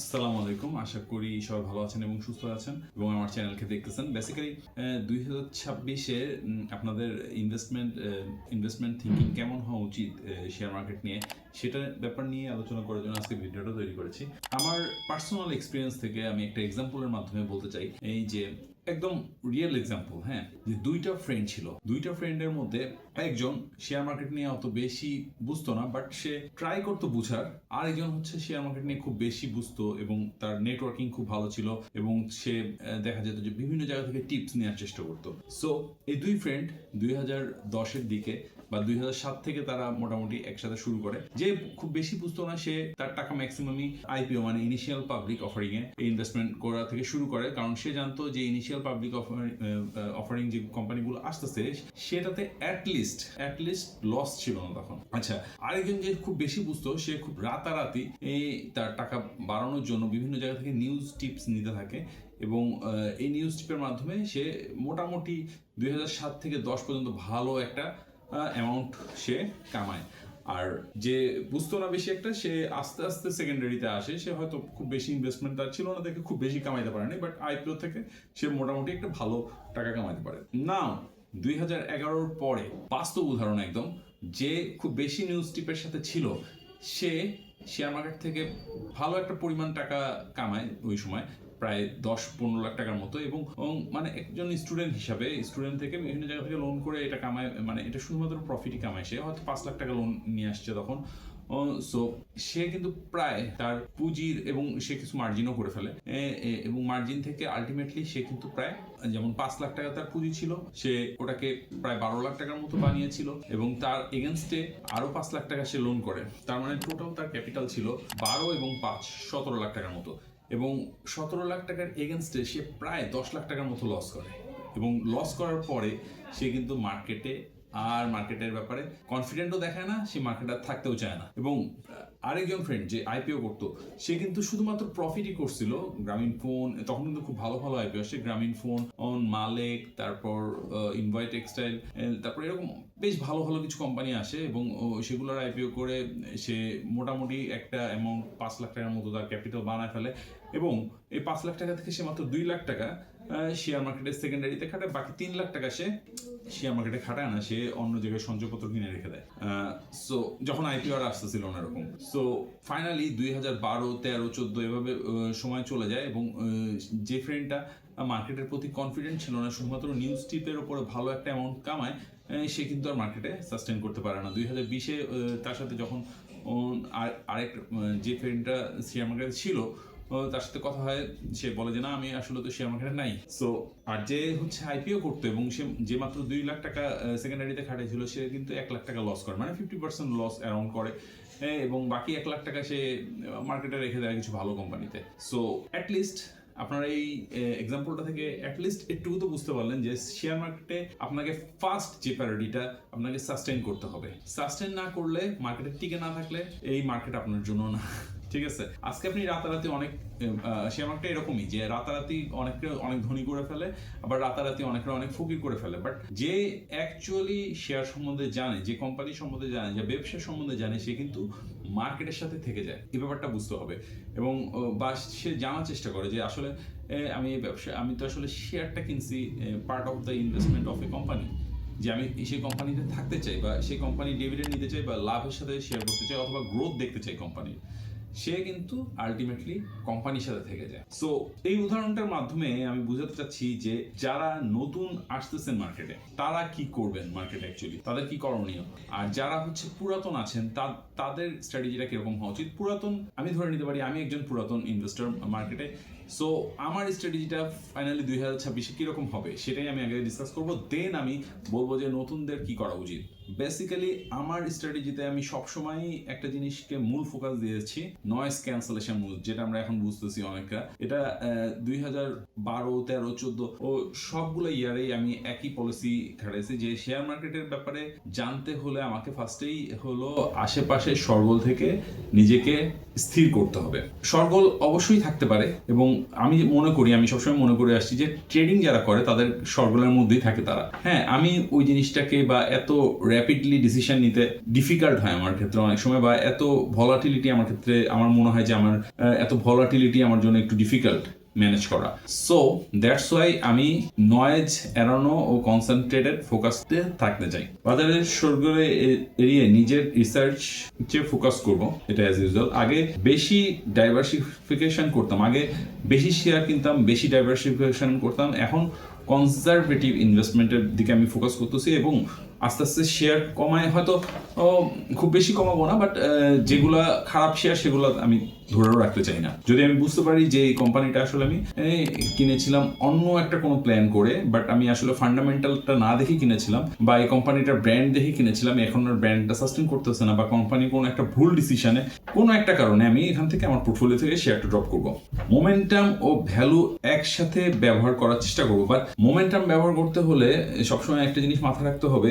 আসসালামু আলাইকুম। আশা করি সবাই ভালো আছেন এবং সুস্থ আছেন এবং আমার চ্যানেলকে দেখতেছেন। বেসিক্যালি দুই হাজার ছাব্বিশে আপনাদের ইনভেস্টমেন্ট ইনভেস্টমেন্ট থিঙ্কিং কেমন হওয়া উচিত শেয়ার মার্কেট নিয়ে সেটার ব্যাপার নিয়ে আলোচনা করার জন্য আজকে ভিডিওটা তৈরি করেছি। আমার পার্সোনাল এক্সপিরিয়েন্স থেকে আমি একটা এক্সাম্পলের মাধ্যমে বলতে চাই। এই যে, একদম রিয়েল এক্সাম্পল হ্যাঁ? যে দুইটা ফ্রেন্ড ছিল। দুইটা ফ্রেন্ডের মধ্যে একজন শেয়ার মার্কেট নিয়ে অত বেশি বুঝতো না বাট সে ট্রাই করতো বুঝার। আর একজন হচ্ছে শেয়ার মার্কেট নিয়ে খুব বেশি বুঝতো এবং তার নেটওয়ার্কিং খুব ভালো ছিল এবং সে দেখা যেত যে বিভিন্ন জায়গা থেকে টিপস নেওয়ার চেষ্টা করতো। সো এই দুই ফ্রেন্ড দুই হাজার দশের দিকে বা দুই সাত থেকে তারা মোটামুটি একসাথে শুরু করে। যে খুব বেশি বুঝতো না, সে তার টাকা ম্যাক্সিমামই আইপিও মানে ইনিশিয়াল পাবলিক অফারিং এ ইনভেস্টমেন্ট করা থেকে শুরু করে। কারণ সে জানতো যে ইনিশিয়াল পাবলিক অফারিং যে কোম্পানিগুলো আসতেছে, সেটাতে অ্যাটলিস্ট অ্যাটলিস্ট লস ছিল না তখন। আচ্ছা আরেকজন যে খুব বেশি বুঝতো, সে খুব রাতারাতি তার টাকা বাড়ানোর জন্য বিভিন্ন জায়গা থেকে নিউজ টিপস নিতে থাকে এবং এই নিউজ টিপের মাধ্যমে সে মোটামুটি দুই থেকে দশ পর্যন্ত ভালো একটা অ্যামাউন্ট সে কামায়। আর যে বুঝতো না বেশি একটা, সে আস্তে আস্তে সেকেন্ডারিতে আসে। সে হয়তো খুব বেশি ইনভেস্টমেন্ট তার ছিল না, দেখে খুব বেশি কামাইতে পারেনি বাট আইপিও থেকে সে মোটামুটি একটা ভালো টাকা কামাইতে পারে। না দুই হাজার পরে বাস্তব উদাহরণ একদম। যে খুব বেশি নিউজ টিপের সাথে ছিল, সে শেয়ার মার্কেট থেকে ভালো একটা পরিমাণ টাকা কামায় ওই সময়, প্রায় দশ পনেরো লাখ টাকার মতো এবং মানে একজন স্টুডেন্ট হিসাবে স্টুডেন্ট থেকে বিভিন্ন জায়গা থেকে লোন করে এটা কামায় মানে এটা শুধুমাত্র প্রফিটই কামায়। সে হয়তো পাঁচ লাখ টাকা লোন নিয়ে আসছে তখন। সো সে কিন্তু প্রায় তার পুঁজির এবং সে কিছু মার্জিনও করে ফেলে। এবং মার্জিন থেকে আলটিমেটলি সে কিন্তু প্রায়, যেমন পাঁচ লাখ টাকা তার পুঁজি ছিল, সে ওটাকে প্রায় বারো লাখ টাকার মতো বানিয়েছিল এবং তার এগেনস্টে আরও পাঁচ লাখ টাকা সে লোন করে। তার মানে টোটাল তার ক্যাপিটাল ছিল বারো এবং পাঁচ, সতেরো লাখ টাকার মতো। এবং সতেরো লাখ টাকার এগেনস্টে সে প্রায় দশ লাখ টাকার মতো লস করে। এবং লস করার পরে সে কিন্তু মার্কেটে আর মার্কেটের ব্যাপারে কনফিডেন্টও দেখায় না, সে মার্কেট আর থাকতেও চায় না। এবং আরেকজন ফ্রেন্ড যে আইপিও করতো, সে কিন্তু শুধুমাত্র প্রফিটই করছিল গ্রামীণ ফোন তখন কিন্তু খুব ভালো ভালো আইপিও আসছে গ্রামীণ ফোন অন মালেক, তারপর ইনভয় টেক্সটাইল তারপর এরকম বেশ ভালো ভালো কিছু কোম্পানি আসে এবং সেগুলোর আইপিও করে সে মোটামুটি একটা অ্যামাউন্ট পাঁচ লাখ টাকার মতো তার ক্যাপিটাল বানায় ফেলে এবং এই পাঁচ লাখ টাকা থেকে সে মাত্র দুই লাখ টাকা শেয়ার মার্কেটের সেকেন্ডারিতে খাটায় বাকি তিন লাখ টাকা সে শেয়ার মার্কেটে খাটায় না, সে অন্য জায়গায় সঞ্চয়পত্র কিনে রেখে দেয়। সো যখন আইপিও আর আসতেছিল না এরকম। সো ফাইনালি দুই হাজার বারো, তেরো, চোদ্দ এভাবে সময় চলে যায় এবং যে ফ্রেন্ডটা মার্কেটের প্রতি কনফিডেন্ট ছিল না, শুধুমাত্র নিউজ টিপের উপরে ভালো একটা অ্যামাউন্ট কামায় সে কিন্তু আর মার্কেটে সাস্টেন করতে পারে না। দুই হাজার বিশে তার সাথে যখন আর, আরেক যে ফ্রেন্ডটা শেয়ার মার্কেটে ছিল তার সাথে কথা হয়, সে বলে যে, না, আমি আসলে তো শেয়ার মার্কেটে নাই। সো আর যে হচ্ছে আইপিও করতো এবং সে যে মাত্র দুই লাখ টাকা সেকেন্ডারিতে খাটাইছিল, সে কিন্তু এক লাখ টাকা লস করে মানে ফিফটি পার্সেন্ট লস অ্যারাউন্ড করে। এবং বাকি এক লাখ টাকা সে মার্কেটে রেখে দেয় কিছু ভালো কোম্পানিতে সো অ্যাটলিস্ট আপনার এই এক্সাম্পলটা থেকে অ্যাটলিস্ট একটু তো বুঝতে পারলেন যে শেয়ার মার্কেটে আপনাকে ফার্স্ট যে প্যারাডিটা আপনাকে সাস্টেন করতে হবে। সাস্টেন না করলে মার্কেটে টিকে না থাকলে এই মার্কেট আপনার জন্য না। ঠিক আছে? আজকে আপনি রাতারাতি অনেক শেয়ার মার্কেটে এরকমই যে রাতারাতি অনেককে অনেক ধনী করে ফেলে, আবার রাতারাতি অনেকরা অনেক ফকির করে ফেলে। বাট যে অ্যাকচুয়ালি শেয়ার সম্বন্ধে জানে, যে কোম্পানি সম্বন্ধে জানে, যে ব্যবসা সম্বন্ধে জানে, সে কিন্তু মার্কেটের সাথে থেকে যায়। এই ব্যাপারটা বুঝতে হবে। এবং বা সে জানার চেষ্টা করে যে আসলে আমি এই ব্যবসা, আমি তো আসলে শেয়ারটা কিনছি part of the investment of a company যে আমি সেই কোম্পানিতে থাকতে চাই বা সেই কোম্পানি ডিভিডেন্ড নিতে চাই বা লাভের সাথে শেয়ার করতে চাই অথবা গ্রোথ দেখতে চাই কোম্পানির সে কিন্তু আলটিমেটলি কোম্পানির সাথে থেকে যায়। সো এই উদাহরণটার মাধ্যমে আমি বুঝাতে চাচ্ছি যে যারা নতুন আসতেছেন মার্কেটে তারা কি করবেন মার্কেটে অ্যাকচুয়ালি তাদের কি করণীয়? আর যারা হচ্ছে পুরাতন আছেন তাদের স্ট্র্যাটেজিটা কীরকম হওয়া উচিত? পুরাতন, আমি ধরে নিতে পারি, আমি একজন পুরাতন ইনভেস্টর মার্কেটে সো আমার স্ট্র্যাটেজিটা ফাইনালি দুই হাজার ছাব্বিশে কীরকম হবে, সেটাই আমি আগে ডিসকাস করব। দেন আমি বলব যে নতুনদের কি করা উচিত? বেসিক্যালি আমার স্ট্র্যাটেজিতে আমি সবসময়ই একটা জিনিসকে মূল ফোকাস দিয়েছি নয়েস ক্যান্সেলেশন যেটা আমরা এখন বুঝতেছি অনেকটা। এটা দুই হাজার বারো, তেরো, চোদ্দ, ও সবগুলো ইয়ারেই আমি একই পলিসি খাটাইছি যে শেয়ার মার্কেটের ব্যাপারে জানতে হলে আমাকে ফার্স্টেই হলো আশেপাশে সরগোল থেকে নিজেকে স্থির করতে হবে। সরগোল অবশ্যই থাকতে পারে এবং আমি মনে করি, আমি সবসময় মনে করে আসছি যে ট্রেডিং যারা করে, তাদের স্বর্গলের মধ্যেই থাকে তারা। হ্যাঁ আমি ওই জিনিসটাকে বা এত র্যাপিডলি ডিসিশন নিতে ডিফিকাল্ট হয় আমার ক্ষেত্রে অনেক সময় বা এত ভলাটিলিটি আমার ক্ষেত্রে আমার মনে হয় যে আমার এত ভলাটিলিটি আমার জন্য একটু ডিফিকাল্ট ম্যানেজ করা। সো দ্যাটস ওয়াই আমি নয়েজ এড়ানো ও কনসেন্ট্রেটেড ফোকাসে থাকতে চাই। বাজারের সরগরে এড়িয়ে নিজের রিসার্চ ফোকাস করব, এটা অ্যাজ ইউজুয়াল আগে বেশি ডাইভার্সিফিকেশন করতাম, আগে বেশি শেয়ার কিনতাম, বেশি ডাইভার্সিফিকেশন করতাম। এখন কনজারভেটিভ ইনভেস্টমেন্টের দিকে আমি ফোকাস করতেছি এবং আস্তে আস্তে শেয়ার কমায়। হয়তো খুব বেশি কমাবো না বাট যেগুলা খারাপ শেয়ার সেগুলো আমি ধরেও রাখতে চাই না। যদি আমি বুঝতে পারি যে এই কোম্পানিটা আসলে আমি কিনেছিলাম অন্য একটা কোনো প্ল্যান করে বাট আমি আসলে ফান্ডামেন্টালটা না দেখে কিনেছিলাম, বা এই কোম্পানিটার ব্র্যান্ড দেখে কিনেছিলাম, এখন আর ব্র্যান্ডটা সাস্টেন করতেছে না, বা কোম্পানি কোনো একটা ভুল ডিসিশনে কোনো একটা কারণে আমি এখান থেকে আমার পোর্টফোলিও থেকে শেয়ারটা ড্রপ করব। মোমেন্টাম ও ভ্যালু একসাথে ব্যবহার করার চেষ্টা করব বাট মোমেন্টাম ব্যবহার করতে হলে সবসময় একটা জিনিস মাথায় রাখতে হবে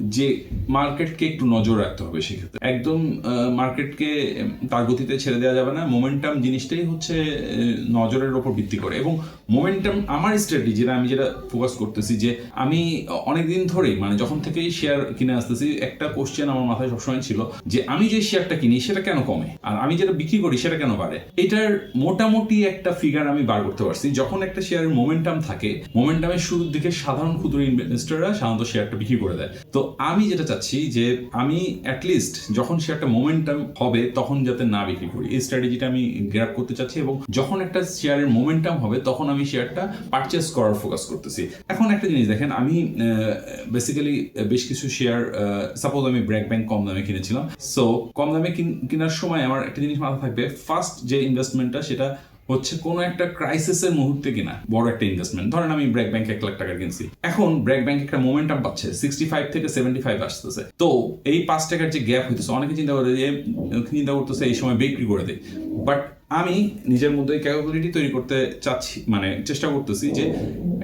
যে মার্কেটকে একটু নজর রাখতে হবে সেক্ষেত্রে। একদম মার্কেটকে তার গতিতে ছেড়ে দেওয়া যাবে না। মোমেন্টাম জিনিসটাই হচ্ছে নজরের ওপর ভিত্তি করে। এবং মোমেন্টাম আমার স্ট্র্যাটেজি যেটা আমি যেটা ফোকাস করতেছি যে, আমি অনেকদিন ধরেই মানে যখন থেকেই শেয়ার কিনে আসতেছি, একটা কোশ্চেন আমার মাথায় সবসময় ছিল যে, আমি যে শেয়ারটা কিনি, সেটা কেন কমে? আর আমি যেটা বিক্রি করি, সেটা কেন বাড়ে? এটার মোটামুটি একটা ফিগার আমি বার করতে পারছি। যখন একটা শেয়ারের মোমেন্টাম থাকে মোমেন্টামের শুরুর দিকে সাধারণ ক্ষুদ্র ইনভেস্টররা সাধারণত শেয়ারটা বিক্রি করে দেয়। তো আমি যেটা চাচ্ছি যে আমি অ্যাটলিস্ট যখন শেয়ারটা মোমেন্টাম হবে, তখন যাতে না বিক্রি করি। এই স্ট্র্যাটেজিটা আমি গ্র্যাপ করতে চাচ্ছি এবং যখন একটা শেয়ারের মোমেন্টাম হবে, তখন আমি শেয়ারটা পারচেস করার ফোকাস করতেছি। এখন একটা জিনিস দেখেন, আমি বেসিক্যালি বেশ কিছু শেয়ার সাপোজ আমি ব্র্যাক ব্যাংক কম দামে কিনেছিলাম। সো কম দামে কিন- কেনার সময় আমার একটা জিনিস মাথা থাকবে ফার্স্ট যে ইনভেস্টমেন্টটা সেটা হচ্ছে কোনো একটা ক্রাইসিস এর মুহূর্তে কিনা বড় একটা ইনভেস্টমেন্ট ধরেন আমি ব্র্যাক ব্যাংক এক লাখ টাকা কিনছি। এখন ব্র্যাক ব্যাংক একটা মোমেন্টাম পাচ্ছে সিক্সটি ফাইভ থেকে সেভেন্টি ফাইভ আসতেছে। তো এই পাঁচ টাকার যে গ্যাপ হইতেছে, অনেকে চিন্তা করে যে, চিন্তা করতেছে এই সময় বিক্রি করে দেয় বাট আমি নিজের মধ্যে ক্যাপাবিলিটি তৈরি করতে চাচ্ছি মানে চেষ্টা করতেছি যে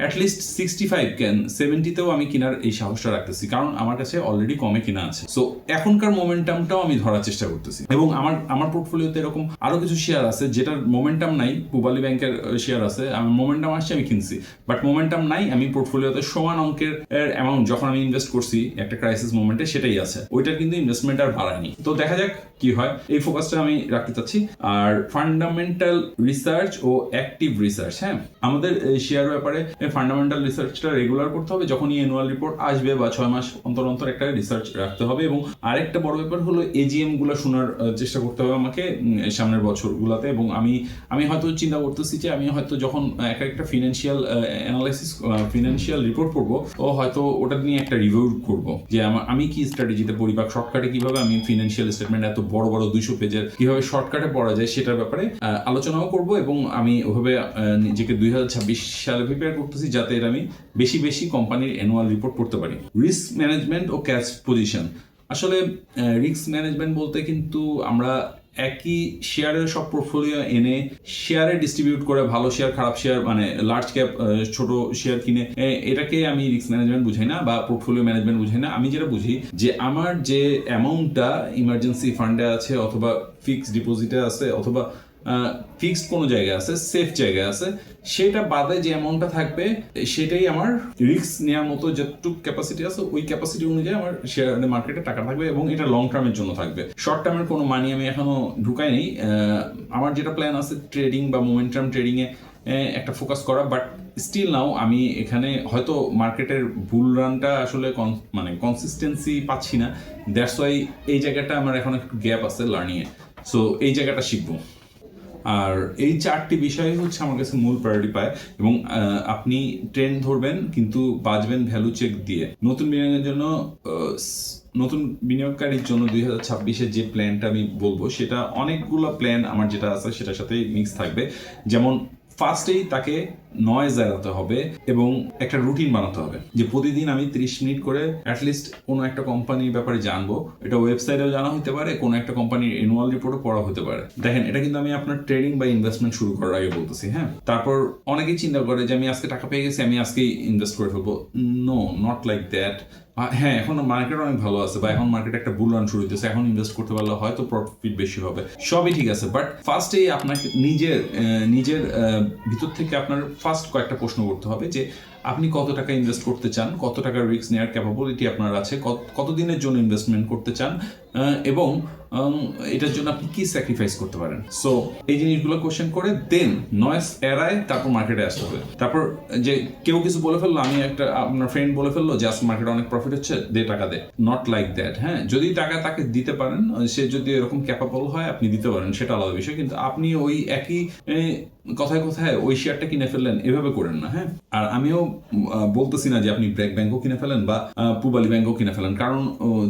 at least sixty five can সেভেন্টিতেও আমি কেনার এই সাহসটা রাখতেছি, কারণ আমার কাছে অলরেডি কমে কেনা আছে। সো এখনকার মোমেন্টামটাও আমি ধরার চেষ্টা করতেছি। এবং আমার আমার পোর্টফোলিওতে এরকম আরও কিছু শেয়ার আছে যেটার মোমেন্টাম নাই, পুবালি ব্যাংকের শেয়ার আছে, আমার মোমেন্টাম আসছে, আমি কিনছি। বাট মোমেন্টাম নাই, আমি পোর্টফোলিওতে সমান অঙ্কের অ্যামাউন্ট যখন আমি ইনভেস্ট করছি, একটা ক্রাইসিস মোমেন্টে সেটাই আছে। ওইটার কিন্তু ইনভেস্টমেন্ট আর বাড়ায়নি। তো দেখা যাক কি হয়। এই ফোকাসটা আমি রাখতে চাচ্ছি। আর ফান্ডামেন্টাল রিসার্চ ও অ্যাক্টিভ রিসার্চ হ্যাঁ? আমাদের শেয়ার ব্যাপারে ফান্ডামেন্টাল রিসার্চটা রেগুলার করতে হবে, যখনই অ্যানুয়াল রিপোর্ট আসবে বা ছয় মাস অন্তর অন্তর একটা রিসার্চ রাখতে হবে এবং আরেকটা বড় ব্যাপার হলো এজিএমগুলো শোনার চেষ্টা করতে হবে আমাকে সামনের বছরগুলোতে এবং আমি আমি হয়তো চিন্তা করতেছি যে আমি হয়তো যখন এক একটা ফিনান্সিয়াল অ্যানালাইসিস ফিনান্সিয়াল রিপোর্ট করব, ও হয়তো ওটা নিয়ে একটা রিভিউ করব যে আমার আমি কি স্ট্র্যাটেজিতে পড়ি বা শর্টকাটে কীভাবে আমি ফিনান্সিয়াল স্টেটমেন্ট এত বড় বড় দুইশো পেজের কীভাবে শর্টকাটে পড়া যায় সেটার ব্যাপারে আহ, আলোচনাও করব এবং আমি ওভাবে নিজেকে দুই হাজার ছাব্বিশ সালে প্রিপেয়ার করতেছি যাতে আমি বেশি বেশি কোম্পানির অ্যানুয়াল রিপোর্ট করতে পারি। রিস্ক ম্যানেজমেন্ট ও ক্যাশ পজিশন আসলে রিস্ক ম্যানেজমেন্ট বলতে কিন্তু আমরা একই শেয়ারের সব পোর্টফোলিও এনে শেয়ারে ডিস্ট্রিবিউট করে ভালো শেয়ার খারাপ শেয়ার মানে লার্জ ক্যাপ ছোট শেয়ার কিনে এটাকে আমি রিস্ক ম্যানেজমেন্ট বুঝাই না বা পোর্টফোলিও ম্যানেজমেন্ট বুঝাই না। আমি যেটা বুঝি যে আমার যে অ্যামাউন্টটা ইমার্জেন্সি ফান্ডে আছে অথবা ফিক্সড ডিপোজিটে আছে অথবা ফিক্সড কোনো জায়গায় আছে সেফ জায়গায় আছে সেটা বাদে যে অ্যামাউন্টটা থাকবে সেটাই আমার রিস্ক নেওয়ার মতো যতটুকু ক্যাপাসিটি আছে ওই ক্যাপাসিটি অনুযায়ী আমার শেয়ার মার্কেটে টাকা থাকবে এবং এটা লং টার্মের জন্য থাকবে। শর্ট টার্মের কোনো মানি আমি এখনও ঢুকাই নেই আহ, আমার যেটা প্ল্যান আছে ট্রেডিং বা মোমেন্টাম ট্রেডিংয়ে একটা ফোকাস করা বাট স্টিল নাও আমি এখানে হয়তো মার্কেটের ভুল রানটা আসলে মানে কনসিস্টেন্সি পাচ্ছি না। দ্যাটস ওয়াই এই জায়গাটা আমার এখন একটু গ্যাপ আছে লার্নিংয়ে সো এই জায়গাটা শিখব। আর এই চারটি বিষয় হচ্ছে আমার কাছে মূল প্রায়োরিটি পায় এবং আপনি ট্রেন ধরবেন কিন্তু বাঁচবেন ভ্যালু চেক দিয়ে। নতুন বিনিয়োগের জন্য নতুন বিনিয়োগকারীর জন্য দুই হাজার ছাব্বিশের যে প্ল্যানটা আমি বলব, সেটা অনেকগুলো প্ল্যান আমার যেটা আছে সেটার সাথে মিক্স থাকবে। যেমন ফার্স্টেই তাকে নয়েজ এড়াতে হবে এবং একটা রুটিন বানাতে হবে যে প্রতিদিন আমি 30 মিনিট করে অ্যাটলিস্ট কোনো একটা কোম্পানির ব্যাপারে জানব। এটা ওয়েবসাইটেও জানা হতে পারে, কোনো একটা কোম্পানির অ্যানুয়াল রিপোর্টও পড়া হতে পারে। দেখেন, এটা কিন্তু আমি আপনার ট্রেডিং বা ইনভেস্টমেন্ট শুরু করার আগে বলতেছি হ্যাঁ? তারপর অনেকেই চিন্তা করে যে আমি আজকে টাকা পেয়ে গেছি, আমি আজকেই ইনভেস্ট করে ফেলব। নো নট লাইক দ্যাট হ্যাঁ এখন মার্কেট অনেক ভালো আছে, বা এখন মার্কেট একটা বুল রান শুরু হইতেছে, এখন ইনভেস্ট করতে পারলে হয়তো প্রফিট বেশি হবে। সবই ঠিক আছে বাট ফার্স্টেই আপনাকে নিজের নিজের ভিতর থেকে আপনার ফার্স্ট কয়েকটা প্রশ্ন করতে হবে যে, আপনি কত টাকা ইনভেস্ট করতে চান, কত টাকা রিস্ক নেওয়ার ক্যাপাবিলিটি আপনার আছে, কত- কতদিনের জন্য ইনভেস্টমেন্ট করতে চান এবং এটার জন্য আপনি কি স্যাক্রিফাইস করতে পারেন? সো এই জিনিসগুলো কোশ্চেন করে দেন নয়েস এরায় তারপর মার্কেটে আসতে হবে। তারপর যে কেউ কিছু বলে ফেলল, আমি একটা আপনার ফ্রেন্ড বলে ফেলল আজকে মার্কেটে অনেক প্রফিট হচ্ছে, দে টাকা দে। নট লাইক দ্যাট হ্যাঁ? যদি টাকা তাকে দিতে পারেন, সে যদি এরকম ক্যাপাবল হয়, আপনি দিতে পারেন, সেটা আলাদা বিষয়। কিন্তু আপনি ওই একই কথায় কথায় ওই শেয়ারটা কিনে ফেললেন, এভাবে করেন না হ্যাঁ? আর আমিও বলতেছি না যে, আপনি ব্র্যাক ব্যাংকও কিনে ফেলেন বা পূবালী ব্যাংকও কিনে ফেলেন। কারণ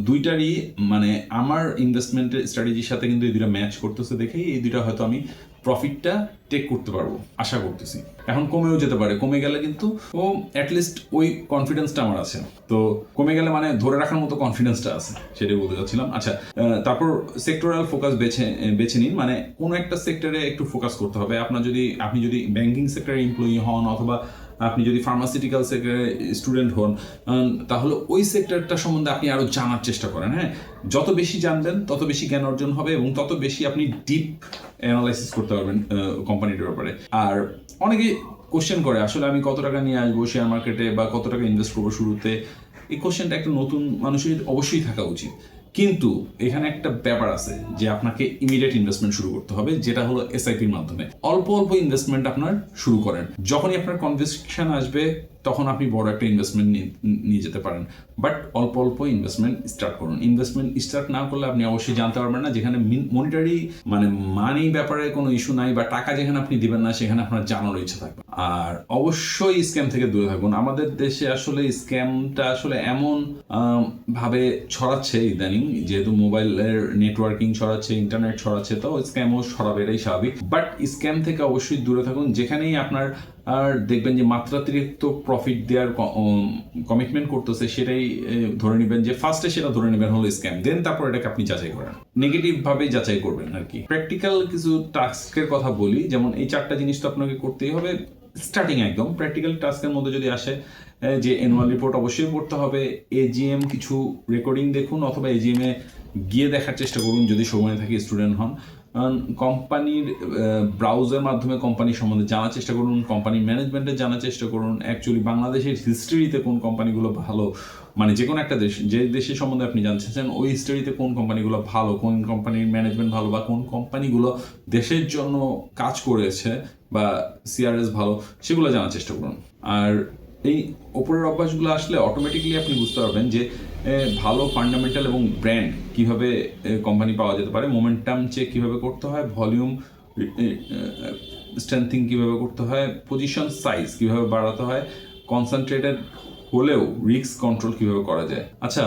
দুইটারই মানে আমার ইনভেস্টমেন্টের স্ট্র্যাটেজির সাথে কিন্তু এই দুইটা ম্যাচ করতেছে দেখেই এই দুইটা হয়তো আমি প্রফিটটা টেক করতে পারব, আশা করতেছি। এখন কমেও যেতে পারে, কমে গেলে কিন্তু ও অ্যাটলিস্ট ওই কনফিডেন্সটা আমার আছে। তো কমে গেলে মানে ধরে রাখার মতো কনফিডেন্সটা আছে, সেটাই বলতে চাচ্ছিলাম। আচ্ছা তারপর সেক্টরাল ফোকাস বেছে বেছে নিন মানে কোনো একটা সেক্টরে একটু ফোকাস করতে হবে। আপনার যদি, আপনি যদি ব্যাংকিং সেক্টরে এমপ্লয়ি হন অথবা আপনি যদি ফার্মাসিউটিক্যাল সেক্টরে স্টুডেন্ট হন তাহলে ওই সেক্টরটা সম্বন্ধে আপনি আরও জানার চেষ্টা করেন হ্যাঁ? যত বেশি জানবেন, তত বেশি জ্ঞান অর্জন হবে এবং তত বেশি আপনি ডিপ অ্যানালাইসিস করতে পারবেন কোম্পানিটার ব্যাপারে। আর অনেকে কোশ্চেন করে, আসলে আমি কত টাকা নিয়ে আসব শেয়ার মার্কেটে বা কত টাকা ইনভেস্ট করব শুরুতে? এই কোশ্চেনটা একটা নতুন মানুষের অবশ্যই থাকা উচিত। কিন্তু এখানে একটা ব্যাপার আছে যে আপনাকে ইমিডিয়েট ইনভেস্টমেন্ট শুরু করতে হবে, যেটা হলো এসআইপির মাধ্যমে। অল্প অল্প ইনভেস্টমেন্ট আপনার শুরু করেন। যখনই আপনার কনভিকশন আসবে তখন আপনি বড় একটা ইনভেস্টমেন্ট নিয়ে যেতে পারেন। বাট অল্প অল্প ইনভেস্টমেন্ট স্টার্ট করুন। ইনভেস্টমেন্ট স্টার্ট না করলে আপনি অবশ্যই জানতে পারবেন না, যেখানে মনিটারি মানে মানি ব্যাপারে কোনো ইস্যু নাই বা টাকা যেখানে আপনি দিবেন না, সেখানে আপনার জানার ইচ্ছা থাকবে। আর অবশ্যই স্ক্যাম থেকে দূরে থাকুন। আমাদের দেশে আসলে স্ক্যামটা আসলে এমন ভাবে ছড়াচ্ছে ইদানিং, যেহেতু মোবাইলের নেটওয়ার্কিং ছড়াচ্ছে ইন্টারনেট ছড়াচ্ছে, তো স্ক্যামও ছড়াবে এটাই স্বাভাবিক। বাট স্ক্যাম থেকে অবশ্যই দূরে থাকুন। যেখানেই আপনার আর দেখবেন যে মাত্রাতিরিক্ত প্রফিট দেওয়ার কমিটমেন্ট করতেছে, সেটাই ধরে নেবেন যে ফার্স্টে সেটা ধরে নেবেন হলো স্ক্যাম দেন তারপর এটাকে আপনি যাচাই করেন। নেগেটিভ ভাবে যাচাই করবেন আর কি। প্র্যাকটিক্যাল কিছু টাস্কের কথা বলি, যেমন এই চারটা জিনিস তো আপনাকে করতেই হবে স্টার্টিং একদম। প্র্যাকটিক্যাল টাস্কের মধ্যে যদি আসে যে অ্যানুয়াল রিপোর্ট অবশ্যই পড়তে হবে এজিএম কিছু রেকর্ডিং দেখুন, অথবা এজিএম এ গিয়ে দেখার চেষ্টা করুন, যদি সময় থাকে স্টুডেন্ট হন। কোম্পানির ব্রাউজার মাধ্যমে কোম্পানি সম্বন্ধে জানার চেষ্টা করুন কোম্পানির ম্যানেজমেন্টের জানার চেষ্টা করুন। অ্যাকচুয়ালি বাংলাদেশের হিস্ট্রিতে কোন কোম্পানিগুলো ভালো? মানে যে কোনো একটা দেশ, যে দেশের সম্বন্ধে আপনি জানতে চাচ্ছেন, ওই হিস্ট্রিতে কোন কোম্পানিগুলো ভালো? কোন কোম্পানির ম্যানেজমেন্ট ভালো বা কোন কোম্পানিগুলো দেশের জন্য কাজ করেছে বা সিআরএস ভালো? সেগুলো জানার চেষ্টা করুন। আর এই ওপরের অভ্যাসগুলো আসলে অটোমেটিকলি আপনি বুঝতে পারবেন যে ভালো ফান্ডামেন্টাল এবং ব্র্যান্ড কীভাবে কোম্পানি পাওয়া যেতে পারে মোমেন্টাম চেক কীভাবে করতে হয় ভলিউম স্ট্রেংথিং কীভাবে করতে হয় পজিশন সাইজ কীভাবে বাড়াতে হয় কনসেন্ট্রেটেড হলেও রিস্ক কন্ট্রোল কীভাবে করা যায়? আচ্ছা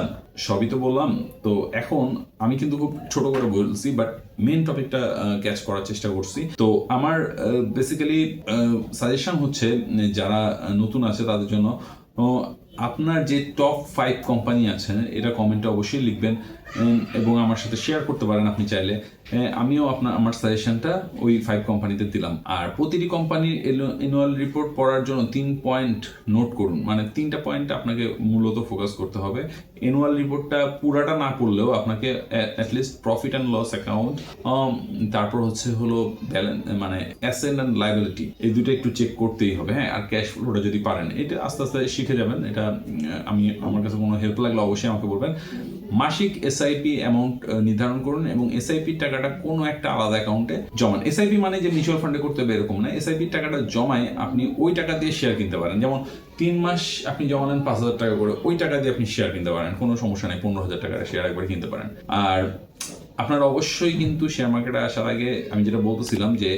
সবই তো বললাম। তো এখন আমি কিন্তু খুব ছোট করে বলছি বাট মেন টপিকটা ক্যাচ করার চেষ্টা করছি। তো আমার বেসিক্যালি সাজেশন হচ্ছে যারা নতুন আছে তাদের জন্য আপনার যে টপ ফাইভ কোম্পানি আছে, এটা কমেন্টে অবশ্যই লিখবেন। এবং আমার সাথে শেয়ার করতে পারেন আপনি চাইলে। আমিও আপনার, আমার সাজেশনটা ওই ফাইভ কোম্পানিতে দিলাম। আর প্রতিটি কোম্পানির অ্যানুয়াল রিপোর্ট পড়ার জন্য তিন পয়েন্ট নোট করুন। মানে তিনটা পয়েন্ট আপনাকে মূলত ফোকাস করতে হবে। অ্যানুয়াল রিপোর্টটা পুরাটা না পড়লেও আপনাকে at least profit and loss account তারপর হচ্ছে হলো ব্যালেন্স মানে অ্যাসেন্ট অ্যান্ড লাইবিলিটি এই দুটো একটু চেক করতেই হবে। হ্যাঁ আর ক্যাশ ফ্লোটা যদি পারেন, এটা আস্তে আস্তে শিখে যাবেন। এটা আমি, আমার কাছে কোনো হেল্প লাগলে অবশ্যই আমাকে বলবেন। মাসিক এসআইপি অ্যামাউন্ট নির্ধারণ করুন এবং এসআইপি টাকাটা কোনো একটা আলাদা অ্যাকাউন্টে জমান। এসআইপি মানে যে মিউচুয়াল ফান্ডে করতে হবে এরকম না। এসআইপি টাকাটা জমায় আপনি ওই টাকা দিয়ে শেয়ার কিনতে পারেন। যেমন তিন মাস আপনি জমালেন পাঁচ হাজার টাকা করে, ওই টাকা দিয়ে আপনি শেয়ার কিনতে পারেন। কোনো সমস্যা নেই, পনেরো হাজার টাকার শেয়ার একবার কিনতে পারেন। আর আপনারা অবশ্যই কিন্তু শেয়ার মার্কেটে আসার আগে আমি যেটা বলতেছিলাম যে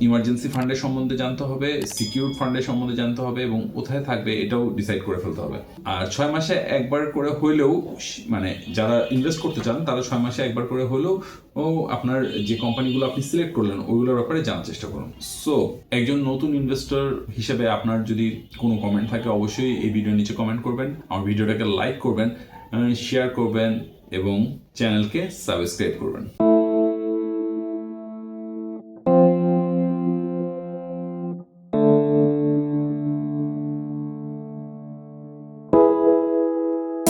ইমার্জেন্সি ফান্ডের সম্বন্ধে জানতে হবে সিকিউর ফান্ডের সম্বন্ধে জানতে হবে এবং কোথায় থাকবে এটাও ডিসাইড করে ফেলতে হবে। আর ছয় মাসে একবার করে হলেও স- মানে যারা ইনভেস্ট করতে চান, তারা ছয় মাসে একবার করে হলেও, ও, আপনার যে কোম্পানিগুলো আপনি সিলেক্ট করলেন, ওইগুলোর ব্যাপারে জানার চেষ্টা করুন। সো একজন নতুন ইনভেস্টর হিসেবে আপনার যদি কোনো কমেন্ট থাকে, অবশ্যই এই ভিডিওর নিচে কমেন্ট করবেন, আমার ভিডিওটাকে লাইক করবেন শেয়ার করবেন এবং চ্যানেলকে সাবস্ক্রাইব করবেন।